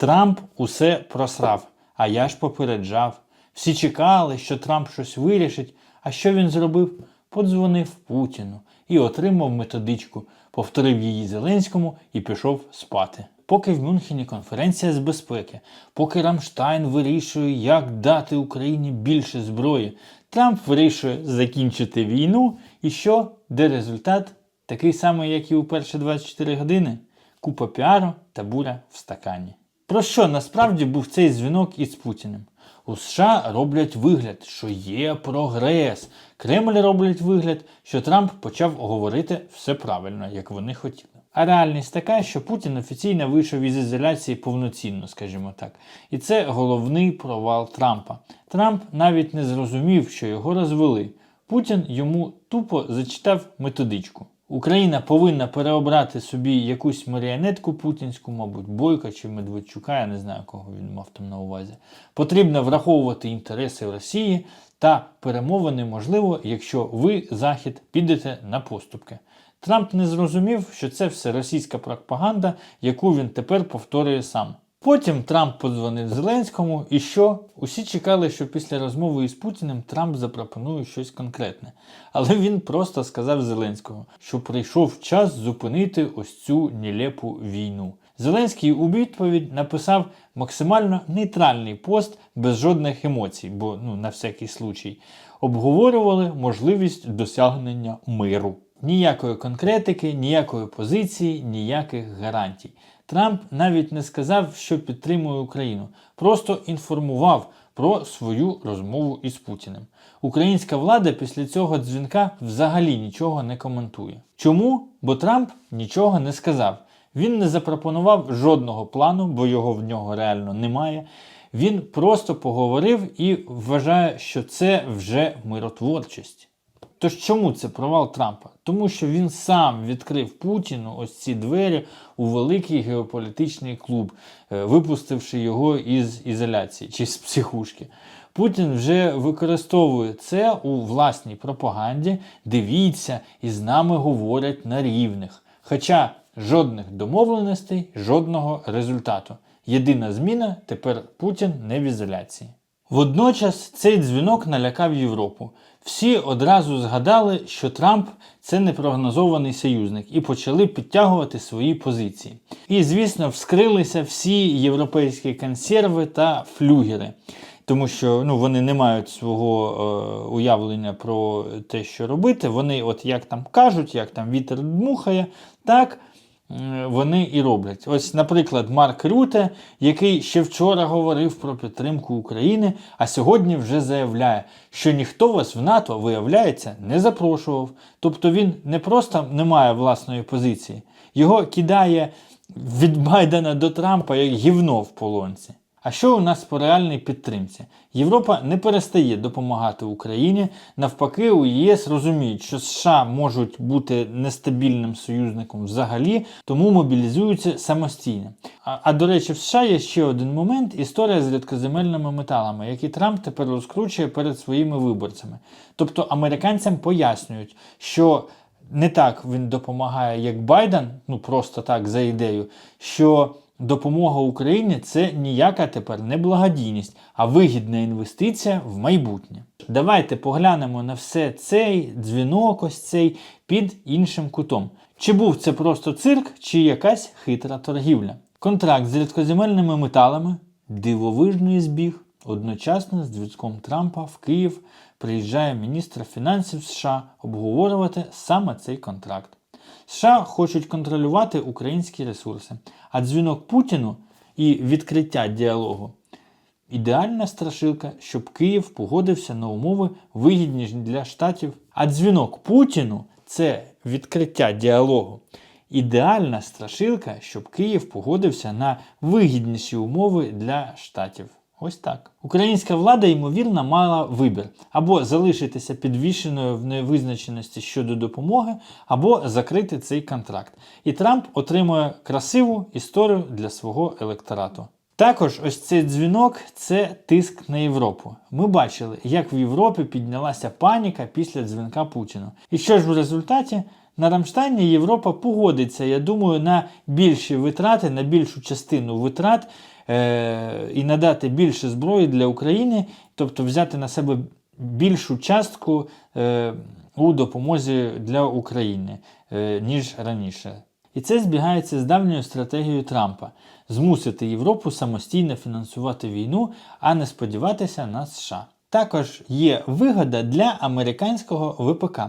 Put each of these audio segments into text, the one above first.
Трамп усе просрав, а я ж попереджав. Всі чекали, що Трамп щось вирішить. А що він зробив? Подзвонив Путіну і отримав методичку, повторив її Зеленському і пішов спати. Поки в Мюнхені конференція з безпеки, поки Рамштайн вирішує, як дати Україні більше зброї, Трамп вирішує закінчити війну. І що? Де результат? Такий самий, як і у перші 24 години. Купа піару та буря в стакані. Про що насправді був цей дзвінок із Путіним? У США роблять вигляд, що є прогрес. Кремль роблять вигляд, що Трамп почав говорити все правильно, як вони хотіли. А реальність така, що Путін офіційно вийшов із ізоляції повноцінно, скажімо так. І це головний провал Трампа. Трамп навіть не зрозумів, що його розвели. Путін йому тупо зачитав методичку. Україна повинна переобрати собі якусь маріонетку путінську, мабуть, Бойка чи Медведчука, я не знаю, кого він мав там на увазі. Потрібно враховувати інтереси Росії та перемовини можливо, якщо ви, Захід, підете на поступки. Трамп не зрозумів, що це все російська пропаганда, яку він тепер повторює сам. Потім Трамп подзвонив Зеленському, і що? Усі чекали, що після розмови із Путіним Трамп запропонує щось конкретне. Але він просто сказав Зеленському, що прийшов час зупинити ось цю нелепу війну. Зеленський у відповідь написав максимально нейтральний пост без жодних емоцій, бо ну на всякий случай обговорювали можливість досягнення миру. Ніякої конкретики, ніякої позиції, ніяких гарантій. Трамп навіть не сказав, що підтримує Україну, просто інформував про свою розмову із Путіним. Українська влада після цього дзвінка взагалі нічого не коментує. Чому? Бо Трамп нічого не сказав. Він не запропонував жодного плану, бо його в нього реально немає. Він просто поговорив і вважає, що це вже миротворчість. Тож чому це провал Трампа? Тому що він сам відкрив Путіну ось ці двері у великий геополітичний клуб, е, випустивши його із ізоляції чи з психушки. Путін вже використовує це у власній пропаганді. Дивіться, і з нами говорять на рівних. Хоча жодних домовленостей, жодного результату. Єдина зміна тепер Путін не в ізоляції. Водночас цей дзвінок налякав Європу. Всі одразу згадали, що Трамп це непрогнозований союзник, і почали підтягувати свої позиції. І, звісно, вскрилися всі європейські консерви та флюгери, тому що ну, вони не мають свого е, уявлення про те, що робити. Вони, от як там кажуть, як там вітер дмухає, так вони і роблять. Ось, наприклад, Марк Рюте, який ще вчора говорив про підтримку України, а сьогодні вже заявляє, що ніхто вас в НАТО, виявляється, не запрошував. Тобто він не просто не має власної позиції, його кидає від Байдена до Трампа як гівно в полонці. А що у нас по реальній підтримці? Європа не перестає допомагати Україні. Навпаки, у ЄС розуміють, що США можуть бути нестабільним союзником взагалі, тому мобілізуються самостійно. А, а до речі, в США є ще один момент: історія з рідкоземельними металами, які Трамп тепер розкручує перед своїми виборцями. Тобто американцям пояснюють, що не так він допомагає, як Байден, ну просто так за ідею, що. Допомога Україні це ніяка тепер не благодійність, а вигідна інвестиція в майбутнє. Давайте поглянемо на все цей дзвінок, ось цей під іншим кутом. Чи був це просто цирк, чи якась хитра торгівля? Контракт з рідкоземельними металами, дивовижний збіг. Одночасно з дзвінком Трампа в Київ приїжджає міністр фінансів США обговорювати саме цей контракт. США хочуть контролювати українські ресурси, а дзвінок Путіну і відкриття діалогу ідеальна страшилка, щоб Київ погодився на умови вигідні для штатів. А дзвінок Путіну це відкриття діалогу. Ідеальна страшилка, щоб Київ погодився на вигідніші умови для штатів. Ось так. Українська влада, ймовірно, мала вибір або залишитися підвішеною в невизначеності щодо допомоги, або закрити цей контракт. І Трамп отримує красиву історію для свого електорату. Також ось цей дзвінок це тиск на Європу. Ми бачили, як в Європі піднялася паніка після дзвінка Путіну. І що ж в результаті? На Рамштайні Європа погодиться, я думаю, на більші витрати, на більшу частину витрат і надати більше зброї для України, тобто взяти на себе більшу частку е, у допомозі для України, е, ніж раніше. І це збігається з давньою стратегією Трампа змусити Європу самостійно фінансувати війну, а не сподіватися на США. Також є вигода для американського ВПК.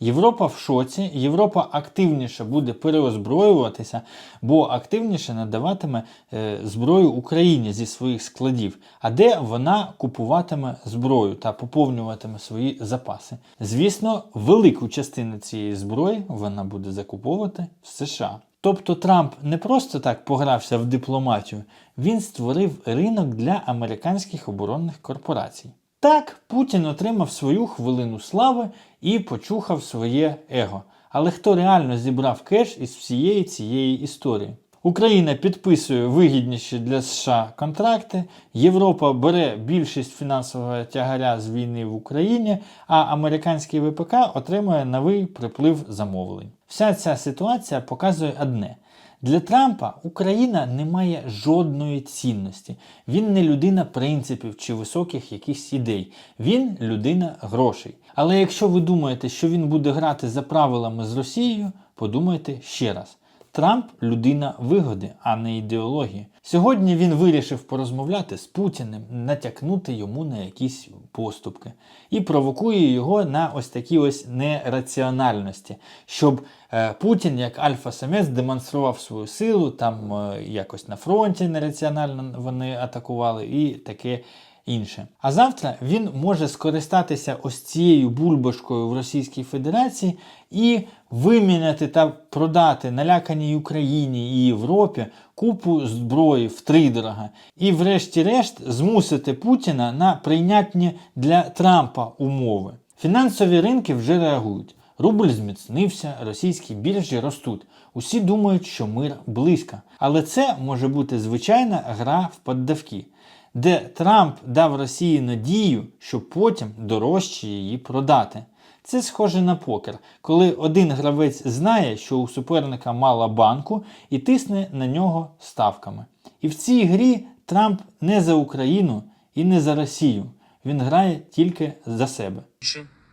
Європа в шоці, Європа активніше буде переозброюватися, бо активніше надаватиме е, зброю Україні зі своїх складів, а де вона купуватиме зброю та поповнюватиме свої запаси. Звісно, велику частину цієї зброї вона буде закуповувати в США. Тобто Трамп не просто так погрався в дипломатію, він створив ринок для американських оборонних корпорацій. Так, Путін отримав свою хвилину слави і почухав своє его. Але хто реально зібрав кеш із всієї цієї історії? Україна підписує вигідніші для США контракти, Європа бере більшість фінансового тягаря з війни в Україні, а американський ВПК отримує новий приплив замовлень. Вся ця ситуація показує одне. Для Трампа Україна не має жодної цінності. Він не людина принципів чи високих якихось ідей. Він людина грошей. Але якщо ви думаєте, що він буде грати за правилами з Росією, подумайте ще раз. Трамп людина вигоди, а не ідеології. Сьогодні він вирішив порозмовляти з Путіним, натякнути йому на якісь поступки і провокує його на ось такі ось нераціональності, щоб е, Путін, як альфа-самець, демонстрував свою силу, там е, якось на фронті нераціонально вони атакували і таке інше. А завтра він може скористатися ось цією бульбашкою в Російській Федерації і виміняти та продати наляканій Україні і Європі купу зброї втридорога. І, врешті-решт, змусити Путіна на прийнятні для Трампа умови. Фінансові ринки вже реагують. Рубль зміцнився, російські біржі ростуть. Усі думають, що мир близько. Але це може бути звичайна гра в поддавки, де Трамп дав Росії надію, що потім дорожче її продати. Це схоже на покер, коли один гравець знає, що у суперника мало банку і тисне на нього ставками. І в цій грі Трамп не за Україну і не за Росію. Він грає тільки за себе.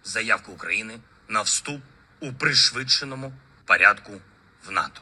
Заявку України на вступ у пришвидшеному порядку в НАТО.